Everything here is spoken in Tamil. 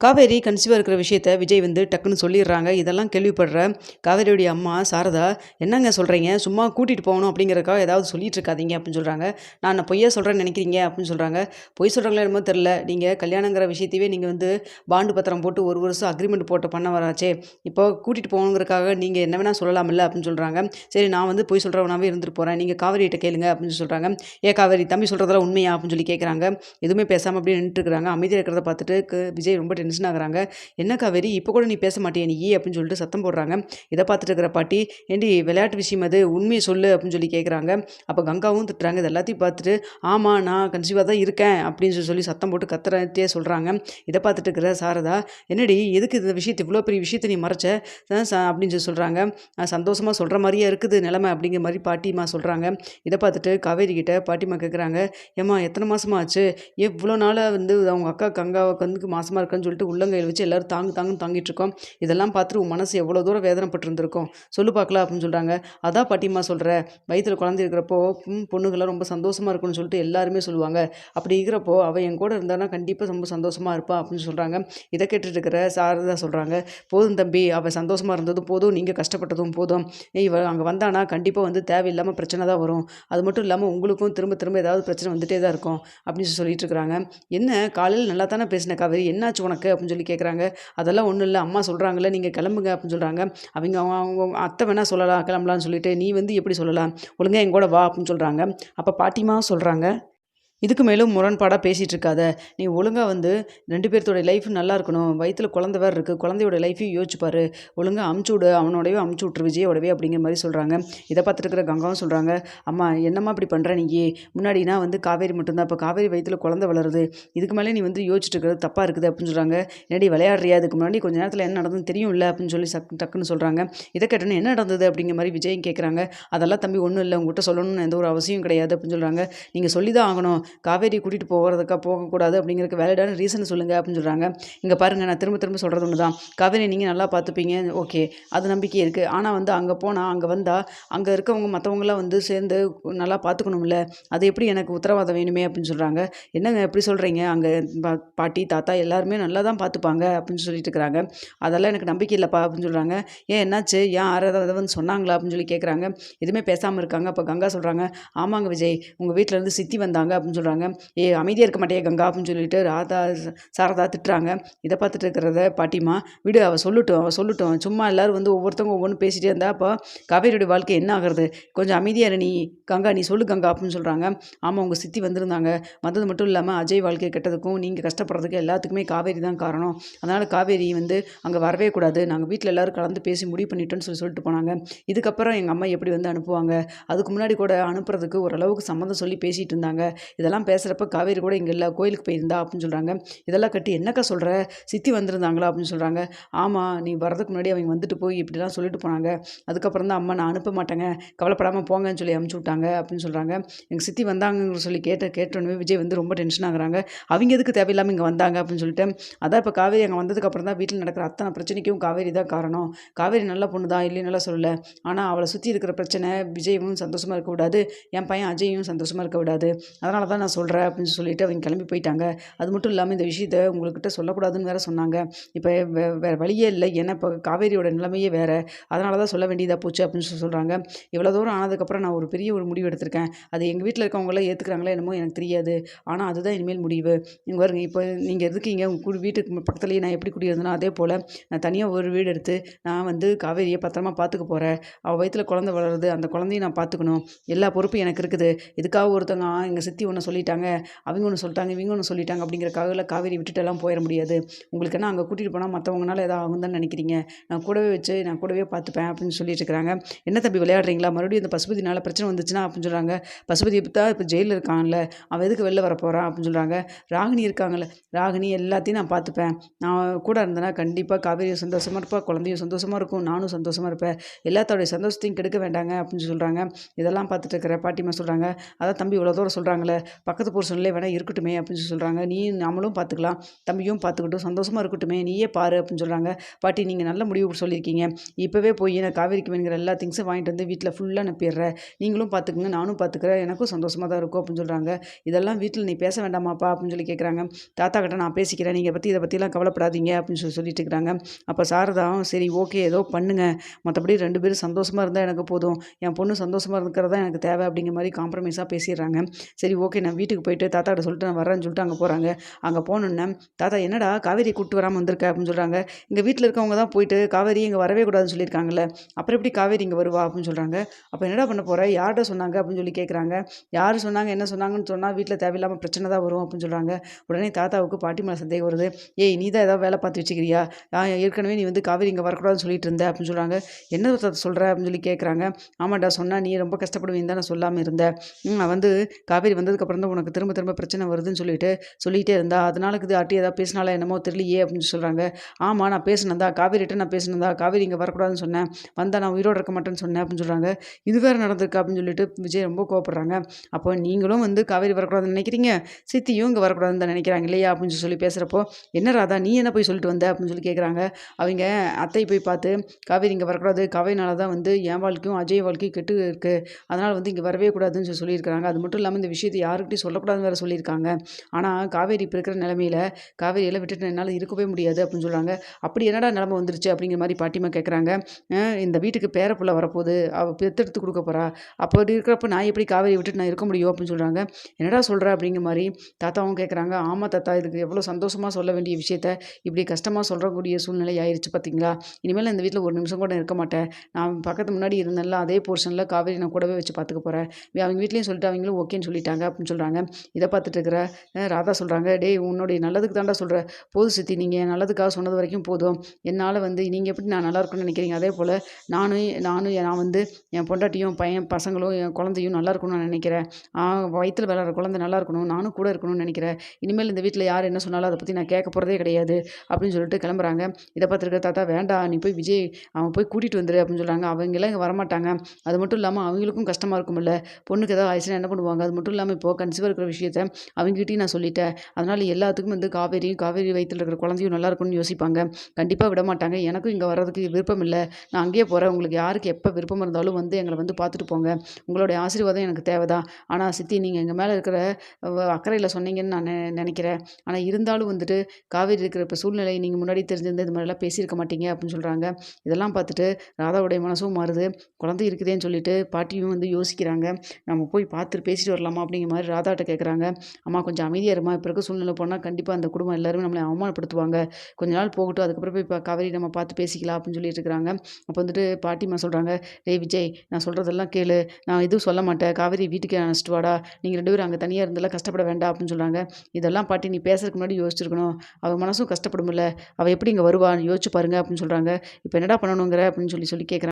காவேரி கன்சீவாக இருக்கிற விஷயத்த விஜய் வந்து டக்குன்னு சொல்லிடுறாங்க. இதெல்லாம் கேள்விப்படுற காவேரியுடைய அம்மா சாரதா என்னங்க சொல்கிறீங்க சும்மா கூட்டிகிட்டு போகணும் அப்படிங்கிறக்காக ஏதாவது சொல்லிட்டு இருக்காதீங்க அப்படின்னு சொல்கிறாங்க நான் நான் பொய்யா சொல்கிறேன்னு நினைக்கிறீங்க அப்படின்னு சொல்கிறாங்க பொய் சொல்கிறாங்களே என்னமோ தெரில நீங்கள் கல்யாணங்கிற விஷயத்தையே நீங்கள் வந்து பாண்டு பத்திரம் போட்டு ஒரு வருஷம் அக்ரிமெண்ட் போட்டு பண்ண வராச்சே. இப்போ கூட்டிகிட்டு போகணுங்கிறக்காக நீங்கள் என்ன வேணால் சொல்லலாம்ல அப்படின்னு சொல்கிறாங்க சரி நான் வந்து பொய் சொல்கிறவனாவே இருந்துட்டு போகிறேன் நீங்கள் காவேரிகிட்ட கேளுங்க அப்படின்னு சொல்கிறாங்க ஏ காவேரி தம்பி சொல்கிறதெல்லாம் உண்மையா அப்படின்னு சொல்லி கேட்குறாங்க எதுவுமே பேசாமல் அப்படியே நின்றுட்டு இருக்கிறாங்க அமைதியாக இருக்கிறத பார்த்துட்டு விஜய் ரொம்ப டென்ஷன் ஆகுறாங்க. என்ன காவேரி இப்போ கூட நீ பேச மாட்டியா நீ? அப்படின்னு சொல்லிட்டு சத்தம் போடுறாங்க. இதை பார்த்துட்டு இருக்கிற பாட்டி ஏண்டி விளையாட்டு விஷயம் அது? உண்மையை சொல்லு அப்படின்னு சொல்லி கேட்குறாங்க அப்போ கங்காவும் திட்டுறாங்க. இது எல்லாத்தையும் பார்த்துட்டு ஆமாம் நான் கன்சீவாக தான் இருக்கேன் அப்படின்னு சொல்லி சொல்லி சத்தம் போட்டு கத்துறதே சொல்கிறாங்க இதை பார்த்துட்டு இருக்கிற சாரதா என்னடி எதுக்கு இந்த விஷயத்தை இவ்வளோ பெரிய விஷயத்தை நீ மறைச்ச? அப்படின்னு சொல்லி சொல்கிறாங்க சந்தோஷமாக சொல்கிற மாதிரியே இருக்குது நிலமை அப்படிங்கிற மாதிரி பாட்டிமா சொல்கிறாங்க இதை பார்த்துட்டு காவேரி கிட்ட பாட்டிமா கேட்குறாங்க ஏம்மா எத்தனை மாதமாக ஆச்சு? எவ்வளோ நாளாக வந்து அவங்க அக்கா கங்காவுக்கு வந்து மாதமாக இருக்குன்னு சொல்லிட்டு உள்ளங்கையில் வச்சு எல்லாரும் தாங்கு தாங்குன்னு தாங்கிட்டு இருக்கோம். இதெல்லாம் பார்த்துட்டு உன் மனசு எவ்வளோ தூரம் வேதனைப்பட்டிருந்திருக்கும்? சொல்லு பார்க்கலாம் அப்படின்னு சொல்கிறாங்க அதான் பாட்டிமா சொல்கிற வயிற்றில் குழந்தை இருக்கிறப்போ ம், பொண்ணுங்கெல்லாம் ரொம்ப சந்தோஷமாக இருக்கும்னு சொல்லிட்டு எல்லாருமே சொல்லுவாங்க. அப்படி இருக்கிறப்போ அவள் என் கூட இருந்தானா கண்டிப்பாக ரொம்ப சந்தோஷமாக இருப்பாள் அப்படின்னு சொல்கிறாங்க இதை கேட்டுட்டு இருக்கிற சாரதா சொல்கிறாங்க போதும் தம்பி அவள் சந்தோஷமாக இருந்ததும் போதும் நீங்கள் கஷ்டப்பட்டதும் போதும். ஏய், இவ அங்கே வந்தானா கண்டிப்பாக வந்து தேவையில்லாமல் பிரச்சனை தான் வரும். அது மட்டும் இல்லாமல் உங்களுக்கும் திரும்ப திரும்ப ஏதாவது பிரச்சனை வந்துட்டே தான் இருக்கும். அப்படின்னு சொல்லி சொல்லிட்டு இருக்கிறாங்க. என்ன காலையில் நல்லா தானே பேசின காவேரி என்னாச்சு உனக்கு? அப்படின்னு சொல்லி கேட்குறாங்க அதெல்லாம் ஒன்றும் இல்லை. அம்மா சொல்கிறாங்களே நீங்கள் கிளம்புங்க அப்படின்னு சொல்கிறாங்க அவங்க அவங்க அவங்க அத்தை வேணால் சொல்லலாம் கிளம்பலாம்னு சொல்லிட்டு நீ வந்து எப்படி சொல்லலாம்? ஒழுங்கா என் கூட வா அப்படின்னு சொல்கிறாங்க அப்போ பாட்டிமா சொல்கிறாங்க இதுக்கு மேலும் முரண்பாடாக பேசிகிட்டு இருக்காத நீ ஒழுங்காக வந்து ரெண்டு பேர்த்தோடைய லைஃப் நல்லா இருக்கணும். வயிற்றில் குழந்தை வேறு இருக்குது குழந்தையோட லைஃபையும் யோசிச்சுப்பார் ஒழுங்காக ஒழுங்கா அமுச்சு விடு. அவனோடவே அமுச்சு விட்ரு விஜயோடவே அப்படிங்கிற மாதிரி சொல்கிறாங்க இதை பார்த்துட்டு இருக்கிற கங்காவும் சொல்கிறாங்க அம்மா என்னம்மா இப்படி பண்ணுற நீ? முன்னாடினா வந்து காவேரி மட்டும்தான். இப்போ காவேரி வயிற்றில் குழந்தை வளருது. இதுக்கு மேலே நீ வந்து யோசிச்சுட்டு இருக்கிறது தப்பாக இருக்குது அப்படின்னு சொல்கிறாங்க என்னடி விளையாடுறியா? அதுக்கு முன்னாடி கொஞ்சம் நேரத்தில் என்ன நடந்ததுன்னு இல்லை அப்படின்னு சொல்லி சக் டக்குன்னு சொல்கிறாங்க இதை கேட்டோன்னே என்ன நடந்தது அப்படிங்கிற மாதிரி விஜயம் கேட்குறாங்க அதெல்லாம் தம்பி ஒன்றும் இல்லை. உங்ககிட்ட சொல்லணும்னு எந்த ஒரு அவசியம் கிடையாது அப்படின்னு சொல்கிறாங்க நீங்கள் சொல்லி தான் ஆகணும். காவேரி கூட்டிகிட்டு போகிறதுக்கா போகக்கூடாது அப்படிங்கிறதுக்கு வேலிடான ரீசன் சொல்லுங்கள் அப்படின்னு சொல்கிறாங்க இங்கே பாருங்கள் நான் திரும்ப திரும்ப சொல்கிறது ஒன்று தான் காவேரி நீங்கள் நல்லா பார்த்துப்பீங்க. ஓகே அது நம்பிக்கை இருக்குது ஆனால் வந்து அங்கே போனால் அங்கே வந்தால் அங்கே இருக்கவங்க மற்றவங்களாம் வந்து சேர்ந்து நல்லா பார்த்துக்கணும்ல. அது எப்படி எனக்கு உத்தரவாதம் வேணுமே அப்படின்னு சொல்கிறாங்க என்னங்க எப்படி சொல்கிறீங்க அங்கே பா- பாட்டி தாத்தா எல்லாருமே நல்லா தான் பார்த்துப்பாங்க அப்படின்னு சொல்லிட்டு இருக்கிறாங்க. அதெல்லாம் எனக்கு நம்பிக்கை இல்லைப்பா அப்படின்னு சொல்கிறாங்க ஏன் என்னாச்சு? ஏன் யாராவது வந்து சொன்னாங்களா அப்படின்னு சொல்லி கேட்குறாங்க எதுவுமே பேசாமல் இருக்காங்க. அப்போ கங்கா சொல்கிறாங்க ஆமாங்க விஜய் உங்கள் வீட்டிலேருந்து சித்தி வந்தாங்க அப்படின்னு சொல்கிறாங்க ஏ அமைதியாக இருக்க மாட்டே கங்கா அப்படின்னு சொல்லிட்டு ராதா சாரதா திட்டுறாங்க. இதை பார்த்துட்டு இருக்கிறத பாட்டிமா விடு அவள் சொல்லட்டும் அவள் சொல்லட்டும். சும்மா எல்லாரும் வந்து ஒவ்வொருத்தவங்க ஒவ்வொன்று பேசிகிட்டே இருந்தா அப்போ காவேரியோட வாழ்க்கை என்ன ஆகிறது? கொஞ்சம் அமைதியாக நீ கங்கா நீ சொல்லு கங்கா அப்படின்னு சொல்கிறாங்க ஆமாம் உங்கள் சித்தி வந்திருந்தாங்க. வந்தது மட்டும் இல்லாமல் அஜய் வாழ்க்கை கெட்டதுக்கும் நீங்கள் கஷ்டப்படுறதுக்கு எல்லாத்துக்குமே காவேரி தான் காரணம். அதனால் காவேரி வந்து அங்கே வரவே கூடாது. நாங்கள் வீட்டில் எல்லாரும் கலந்து பேசி முடிவு பண்ணிட்டோன்னு சொல்லி சொல்லிட்டு போனாங்க. இதுக்கப்புறம் எங்கள் அம்மா எப்படி வந்து அனுப்புவாங்க? அதுக்கு முன்னாடி கூட அனுப்புறதுக்கு ஓரளவுக்கு சம்மந்தம் சொல்லி பேசிகிட்டு இருந்தாங்க. இதெல்லாம் பேசுகிறப்ப காவேரி கூட இங்கே இல்லை கோயிலுக்கு போயிருந்தா அப்படின்னு சொல்கிறாங்க இதெல்லாம் கட்டி என்னக்கா சொல்கிற சித்தி வந்திருந்தாங்களா அப்படின்னு சொல்கிறாங்க ஆமாம் நீ வரதுக்கு முன்னாடி அவங்க வந்துட்டு போய் இப்படிலாம் சொல்லிட்டு போனாங்க. அதுக்கப்புறம் தான் அம்மா நான் அனுப்ப மாட்டேங்க. கவலைப்படாமல் போங்கன்னு சொல்லி அமுச்சு விட்டாங்க அப்படின்னு சொல்கிறாங்க எங்கள் சித்தி வந்தாங்கன்னு சொல்லி கேட்ட கேட்டோன்னே விஜய் வந்து ரொம்ப டென்ஷன் ஆகுறாங்க. அவங்க எதுக்கு தேவையில்லாமல் இங்கே வந்தாங்க அப்படின்னு சொல்லிட்டு அதான் இப்போ காவேரி அங்கே வந்ததுக்கப்புறம் தான் வீட்டில் நடக்கிற அத்தனை பிரச்சனைக்கும் காவேரி தான் காரணம். காவேரி நல்ல பொண்ணு தான் இல்லைன்னு நல்லா சொல்லலை. ஆனால் அவளை சுற்றி இருக்கிற பிரச்சனை விஜயும் சந்தோஷமாக இருக்க விடாது என் பையன் அஜயும் சந்தோஷமாக இருக்க விடாது. அதனால தான் நான் சொல்கிறேன் அப்படின்னு சொல்லிட்டு அவங்க கிளம்பி போயிட்டாங்க. அது மட்டும் இல்லாமல் இந்த விஷயத்த உங்கள்கிட்ட சொல்லக்கூடாதுன்னு வேறு சொன்னாங்க. இப்போ வே வேறு வழியே இல்லை. ஏன்னா இப்போ காவேரியோட நிலைமையே வேறு. அதனால தான் சொல்ல வேண்டியதாக போச்சு அப்படின்னு சொல்லி சொல்கிறாங்க இவ்வளோ தூரம் ஆனதுக்கப்புறம் நான் ஒரு பெரிய ஒரு முடிவு எடுத்திருக்கேன். அது எங்கள் வீட்டில் இருக்கவங்களாம் ஏற்றுக்கிறாங்களா என்னமோ எனக்கு தெரியாது. ஆனால் அதுதான் இனிமேல் முடிவு. இங்கே வருங்க இப்போ நீங்கள் இருக்கீங்க உங்கள் குடி வீட்டுக்கு பக்கத்துலேயே நான் எப்படி குடியிருந்தேனோ அதே போல் நான் தனியாக ஒரு வீடு எடுத்து நான் வந்து காவேரியை பத்திரமா பார்த்துக்க போகிறேன் அவள் வயிற்றில் குழந்தை வளருது. அந்த குழந்தையும் நான் பார்த்துக்கணும் எல்லா பொறுப்பும் எனக்கு இருக்குது. இதுக்காக ஒருத்தவங்க எங்கள் சித்தி ஒன்று சொல்லிட்டாங்க அவங்க ஒன்று சொல்லிட்டாங்க இவங்க ஒன்று சொல்லிட்டாங்க அப்படிங்கிறக்காக காவேரி விட்டுட்டெல்லாம் போயிட முடியாது. உங்களுக்கு என்ன அங்கே கூட்டிகிட்டு போனால் மற்றவங்கனால ஏதாவது ஆகும் தான் நினைக்கிறீங்க? நான் கூடவே வச்சு நான் கூடவே பார்த்துப்பேன் அப்படின்னு சொல்லிட்டு இருக்கிறாங்க. என்ன தம்பி விளையாடுறீங்களா? மறுபடியும் இந்த பசுபதினால பிரச்சனை வந்துச்சுன்னா அப்படின்னு சொல்கிறாங்க பசுபதி தான் இப்போ ஜெயிலில் இருக்கான்ல அவன் எதுக்கு வெளில வர போகிறான் அப்படின்னு சொல்கிறாங்க ராகினி இருக்காங்கல்ல ராகினி எல்லாத்தையும் நான் பார்த்துப்பேன். நான் கூட இருந்தேன்னா கண்டிப்பாக காவேரியும் சந்தோஷமாக இருப்பா குழந்தையும் சந்தோஷமாக இருக்கும் நானும் சந்தோஷமாக இருப்பேன். எல்லாத்தோடைய சந்தோஷத்தையும் கெடுக்க வேண்டாங்க அப்படின்னு சொல்கிறாங்க இதெல்லாம் பார்த்துட்டு இருக்கிற பாட்டிமா சொல்கிறாங்க அதான் தம்பி இவ்வளோ தூரம் சொல்கிறாங்களே பக்கத்து போர்ஷன்லேயே வேணால் இருக்கட்டுமே அப்படின்னு சொல்லி சொல்கிறாங்க நீ நம்மளும் பார்த்துக்கலாம் தம்பியும் பார்த்துக்கிட்டும் சந்தோஷமாக இருக்கட்டுமே. நீயே பாரு அப்படின்னு சொல்கிறாங்க பாட்டி நீங்கள் நல்ல முடிவு சொல்லியிருக்கீங்க. இப்போவே போய் நான் காவேரிக்கு வேணுங்கிற எல்லா திங்ஸும் வாங்கிட்டு வந்து வீட்டில் ஃபுல்லாக அனுப்பிடுறேன் நீங்களும் பார்த்துக்குங்க நானும் பார்த்துக்கிறேன் எனக்கும் சந்தோஷமாக தான் இருக்கும் அப்படின்னு சொல்கிறாங்க இதெல்லாம் வீட்டில் நீ பேச வேண்டாமாப்பா அப்படின்னு சொல்லி கேட்குறாங்க தாத்தா கிட்ட நான் பேசிக்கிறேன். நீங்கள் பற்றி இதை பற்றிலாம் கவலைப்படாதீங்க அப்படின்னு சொல்லி சொல்லிட்டு இருக்கிறாங்க. அப்போ சாரதாவும் சரி ஓகே ஏதோ பண்ணுங்க. மற்றபடி ரெண்டு பேரும் சந்தோஷமாக இருந்தால் எனக்கு போதும். என் பொண்ணு சந்தோஷமாக இருக்கிறதா தான் எனக்கு தேவை அப்படிங்கிற மாதிரி காம்ப்ரமைஸாக பேசிடுறாங்க. சரி ஓகே நான் வீட்டுக்கு போயிட்டு தாத்தா கிட்ட சொல்லிட்டு நான் வரேன்னு சொல்லிட்டு அங்கே போகிறாங்க அங்கே போனோன்னே தாத்தா என்னடா காவேரி கூப்பிட்டு வராமல் வந்திருக்க? அப்படின்னு சொல்கிறாங்க இங்கே வீட்டில் இருக்கவங்க தான் போயிட்டு காவேரி இங்கே வரவே கூடாதுன்னு சொல்லியிருக்காங்கல்ல அப்புறம் எப்படி காவேரி இங்கே வருவா? அப்படின்னு சொல்கிறாங்க அப்போ என்னடா பண்ண போகிற யார்கிட்ட சொன்னாங்க? அப்படின்னு சொல்லி கேட்குறாங்க யார் சொன்னாங்க? என்ன சொன்னாங்கன்னு சொன்னால் வீட்டில் தேவையில்லாமல் பிரச்சனை தான் வரும் அப்படின்னு சொல்கிறாங்க உடனே தாத்தாவுக்கு பாட்டி மேலே சந்தேகம் வருது. ஏய் நீ தான் ஏதாவது வேலை பார்த்து வச்சுக்கிறியா? நான் ஏற்கனவே நீ வந்து காவேரி இங்கே வரக்கூடாதுன்னு சொல்லிட்டு இருந்த அப்படின்னு சொல்கிறாங்க என்ன தாத்தா சொல்கிற அப்படின்னு சொல்லி கேட்குறாங்க ஆமாடா சொன்னால் நீ ரொம்ப கஷ்டப்படுவீங்க தான் நான் சொல்லாமல் இருந்தேன். நான் வந்து காவேரி அதுக்கப்புறம் தான் உனக்கு திரும்ப திரும்ப பிரச்சனை வருதுன்னு சொல்லிட்டு சொல்லிகிட்டே இருந்தா அதனால இது ஆட்டி ஏதாவது பேசினால என்னமோ தெரியலையே அப்படின்னு சொல்கிறாங்க ஆமாம் நான் பேசினதா? காவேரிட்ட நான் பேசினதா? காவேரி இங்கே வரக்கூடாதுன்னு சொன்னேன். வந்தால் நான் உயிரோடு இருக்க மாட்டேன்னு சொன்னேன் அப்படின்னு சொல்கிறாங்க இது வேறு நடந்திருக்கு அப்படின்னு சொல்லிட்டு விஜய் ரொம்ப கோவப்படுறாங்க. அப்போ நீங்களும் வந்து காவேரி வரக்கூடாதுன்னு நினைக்கிறீங்க? சித்தியும் இங்கே வரக்கூடாதுன்னு தான் நினைக்கிறாங்க இல்லையா? அப்படின்னு சொல்லி பேசுகிறப்போ என்ன ராதா நீ என்ன போய் சொல்லிட்டு வந்த? அப்படின்னு சொல்லி கேட்குறாங்க அவங்க அத்தை போய் பார்த்து காவேரி இங்கே வரக்கூடாது. காவேரினால தான் வந்து என் வாழ்க்கையும் அஜய் வாழ்க்கையும் கெட்டு இருக்குது அதனால் வந்து இங்கே வரவே கூடாதுன்னு சொல்லி சொல்லியிருக்காங்க அது மட்டும் இல்லாமல் இந்த விஷயத்தை யார் யாருக்கிட்டையும் சொல்லக்கூடாதுன்னு வேறு சொல்லியிருக்காங்க. ஆனால் காவேரி இப்போ இருக்கிற நிலமையில காவேரியெல்லாம் விட்டுட்டு என்னால் இருக்கவே முடியாது அப்படின்னு சொல்கிறாங்க அப்படி என்னடா நிலமை வந்துருச்சு அப்படிங்கிற மாதிரி பாட்டிமா கேட்குறாங்க இந்த வீட்டுக்கு பேரப்புள்ள வரப்போகுது. அவள் பெத்தெடுத்து கொடுக்க போகிறா அப்படி இருக்கிறப்ப நான் எப்படி காவேரி விட்டுட்டு நான் இருக்க முடியும் அப்படின்னு சொல்கிறாங்க என்னடா சொல்கிற அப்படிங்கிற மாதிரி தாத்தாவும் கேட்குறாங்க ஆமாம் தாத்தா இதுக்கு எவ்வளோ சந்தோஷமாக சொல்ல வேண்டிய விஷயத்த இப்படி கஷ்டமாக சொல்கிறக்கூடிய சூழ்நிலை ஆயிடுச்சு பார்த்தீங்களா இனிமேல் இந்த வீட்டில் ஒரு நிமிஷம் கூட இருக்க மாட்டேன். நான் பக்கத்து முன்னாடி இருந்தேன்ல அதே போர்ஷனில் காவேரி நான் கூடவே வச்சு பார்த்துக்க போகிறேன் அவங்க வீட்லேயும் சொல்லிட்டு அவங்களும் ஓகேன்னு சொல்லிட்டாங்க அப்படின்னு சொல்கிறாங்க இதை பார்த்துட்டு இருக்கிற ராதா சொல்கிறாங்க டேய் உன்னுடைய நல்லதுக்கு தாண்டா சொல்கிறேன் போதும் சித்தி நீங்கள் நல்லதுக்காக சொன்னது வரைக்கும் போதும். என்னால் வந்து நீங்கள் எப்படி நான் நல்லா இருக்கணும்னு நினைக்கிறீங்க? அதே போல் நானும் நானும் நான் வந்து என் பொண்டாட்டியும் பையன் பசங்களும் என் குழந்தையும் நல்லா இருக்கணும்னு நான் நினைக்கிறேன். வயிற்றில் விளாட்ற குழந்தை நல்லா இருக்கணும். நானும் கூட இருக்கணும்னு நினைக்கிறேன். இனிமேல் இந்த வீட்டில் யார் என்ன சொன்னாலும் அதை பற்றி நான் கேட்க போகிறதே கிடையாது அப்படின்னு சொல்லிட்டு கிளம்புறாங்க. இதை பார்த்துருக்க தாத்தா வேண்டாம் நீ போய் விஜய் அவன் போய் கூட்டிகிட்டு வந்துரு அப்படின்னு சொல்கிறாங்க அவங்களாம் இங்கே வரமாட்டாங்க. அது மட்டும் இல்லாமல் அவங்களுக்கும் கஷ்டமாக இருக்கும்ல. பொண்ணுக்கு ஏதாவது ஆயிடுச்சுன்னா என்ன பண்ணுவாங்க? அது மட்டும் இல்லாமல் இப்போ கன்சீவாக இருக்கிற விஷயத்த அவங்ககிட்டயும் நான் சொல்லிட்டேன். அதனால் எல்லாத்துக்கும் வந்து காவேரியும் காவேரி வயிற்றில் இருக்கிற குழந்தையும் நல்லா இருக்கும்னு யோசிப்பாங்க. கண்டிப்பாக விட மாட்டாங்க. எனக்கும் இங்கே வர்றதுக்கு விருப்பம் இல்லை. நான் அங்கேயே போகிறேன் உங்களுக்கு யாருக்கு எப்போ விருப்பம் இருந்தாலும் வந்து எங்களை வந்து பார்த்துட்டு போங்க. உங்களுடைய ஆசீர்வாதம் எனக்கு தேவைதான். ஆனால் சித்தி நீங்கள் எங்கள் மேலே இருக்கிற அக்கறையில் சொன்னீங்கன்னு நான் நெ- நினைக்கிறேன். ஆனால் இருந்தாலும் வந்துட்டு காவேரி இருக்கிற இப்போ சூழ்நிலை நீங்கள் முன்னாடி தெரிஞ்சிருந்து இது மாதிரிலாம் பேசியிருக்க மாட்டீங்க அப்படின்னு சொல்கிறாங்க இதெல்லாம் பார்த்துட்டு ராதாவுடைய மனசும் மாறுது. குழந்தை இருக்குதேன்னு சொல்லிட்டு பாட்டியும் வந்து யோசிக்கிறாங்க. நம்ம போய் பார்த்துட்டு பேசிட்டு வரலாமா அப்படிங்கிற மாதிரி ராதாட்ட கேட்குறாங்க அம்மா கொஞ்சம் அமைதியாக இருமா இப்போ இருக்க சூழ்நிலை போனால் கண்டிப்பாக அந்த குடும்பம் எல்லாருமே நம்மளை அவமானப்படுத்துவாங்க. கொஞ்ச நாள் போகட்டும் அதுக்கப்புறம் போய் இப்போ காவேரி நம்ம பார்த்து பேசிக்கலாம் அப்படின்னு சொல்லிட்டு இருக்கிறாங்க. அப்போ வந்துட்டு பாட்டிமா சொல்கிறாங்க டேய் விஜய் நான் சொல்கிறதெல்லாம் கேளு. நான் எதுவும் சொல்ல மாட்டேன். காவேரி வீட்டுக்கு அனுப்பிச்சிட்டு வாடா. நீங்கள் ரெண்டு பேரும் அங்கே தனியாக இருந்தாலும் கஷ்டப்பட வேண்டாம் அப்படின்னு சொல்கிறாங்க இதெல்லாம் பாட்டி நீ பேசுறதுக்கு முன்னாடி யோசிச்சிருக்கணும். அவள் மனசும் கஷ்டப்படும்ல. அவள் எப்படி இங்கே வருவான்னு யோசிச்சு பாருங்க அப்படின்னு சொல்கிறாங்க இப்போ என்னடா பண்ணணுங்கிற? அப்படின்னு சொல்லி சொல்லி கேட்குறாங்க